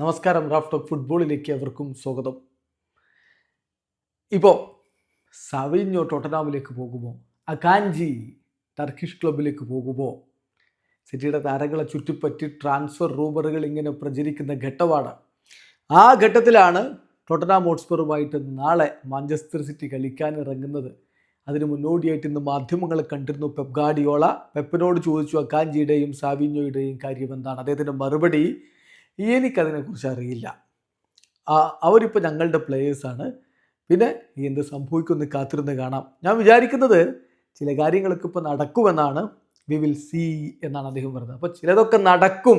നമസ്കാരം Raf talk ഫുട്ബോളിലേക്ക് അവർക്കും സ്വാഗതം. ഇപ്പോൾ സവിഞ്ഞോ ടോട്ടനാമിലേക്ക് പോകുമോ? അകാഞ്ചി ടർക്കിഷ് ക്ലബിലേക്ക് പോകുമോ? സിറ്റിയുടെ താരങ്ങളെ ചുറ്റിപ്പറ്റി ട്രാൻസ്ഫർ റൂമറുകൾ ഇങ്ങനെ പ്രചരിക്കുന്ന ഘട്ടമാണ്. ആ ഘട്ടത്തിലാണ് ടോട്ടനാം ഹോട്ട്സ്പറുമായിട്ട് നാളെ മാഞ്ചസ്റ്റർ സിറ്റി കളിക്കാൻ ഇറങ്ങുന്നത്. അതിന് മുന്നോടിയായിട്ട് ഇന്ന് മാധ്യമങ്ങൾ കണ്ടിരുന്നു പെപ് ഗാഡിയോള പെപ്പിനോട് ചോദിച്ചു അക്കാഞ്ചിയുടെയും സാവിഞ്ഞോയുടെയും കാര്യം എന്താണ്? അദ്ദേഹത്തിന്റെ മറുപടി എനിക്കതിനെക്കുറിച്ച് അറിയില്ല അവരിപ്പോൾ ഞങ്ങളുടെ പ്ലേയേഴ്സാണ് പിന്നെ എന്ത് സംഭവിക്കുമെന്ന് കാത്തിരുന്ന് കാണാം. ഞാൻ വിചാരിക്കുന്നത് ചില കാര്യങ്ങളൊക്കെ ഇപ്പോൾ നടക്കുമെന്നാണ്. വി വിൽ സീ എന്നാണ് അദ്ദേഹം പറഞ്ഞത്. അപ്പോൾ ചിലതൊക്കെ നടക്കും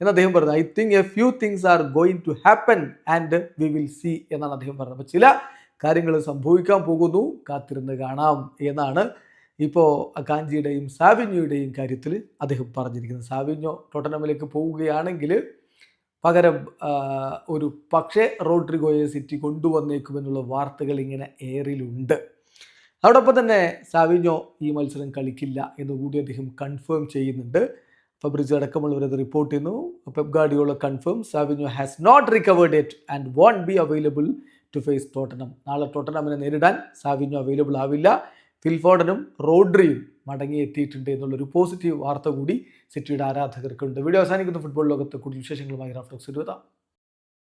എന്ന് അദ്ദേഹം പറഞ്ഞത്. I think a few things are going to happen and we will see എന്നാണ് അദ്ദേഹം പറഞ്ഞത്. അപ്പോൾ ചില കാര്യങ്ങൾ സംഭവിക്കാൻ പോകുന്നു കാത്തിരുന്ന് കാണാം എന്നാണ് ഇപ്പോൾ കാഞ്ചിയുടെയും സാവിഞ്ഞോയുടെയും കാര്യത്തിൽ അദ്ദേഹം പറഞ്ഞിരിക്കുന്നത്. സാവിഞ്ഞോ ടോട്ടനമിലേക്ക് പോവുകയാണെങ്കിൽ പകരം ഒരു പക്ഷേ റോഡ്രിഗോയെ സിറ്റി കൊണ്ടുവന്നേക്കുമെന്നുള്ള വാർത്തകൾ ഇങ്ങനെ എയറിലുണ്ട് അതോടൊപ്പം തന്നെ സാവിഞ്ഞോ ഈ മത്സരം കളിക്കില്ല എന്ന് കൂടി അദ്ദേഹം കൺഫേം ചെയ്യുന്നുണ്ട്. ഫബ്രിസ് അടക്കമുള്ളവരത് റിപ്പോർട്ട് ചെയ്യുന്നു. Pep Guardiola confirm Savinho has not recovered it and won't be available to face Tottenham നാളെ ടോട്ടനമിനെ നേരിടാൻ സാവിഞ്ഞോ അവൈലബിൾ ആവില്ല. ഫിൽഫോർഡനും റോഡ്രിയും മടങ്ങിയെത്തിയിട്ടുണ്ട് എന്നുള്ളൊരു പോസിറ്റീവ് വാർത്ത കൂടി സിറ്റിയുടെ ആരാധകർക്കുണ്ട്. വീഡിയോ അവസാനിക്കുന്ന. ഫുട്ബോൾ ലോകത്ത് കൂടുതൽ വിശേഷങ്ങളുമായി റാഫ്റ്റോക്സ് ഇരുപതാം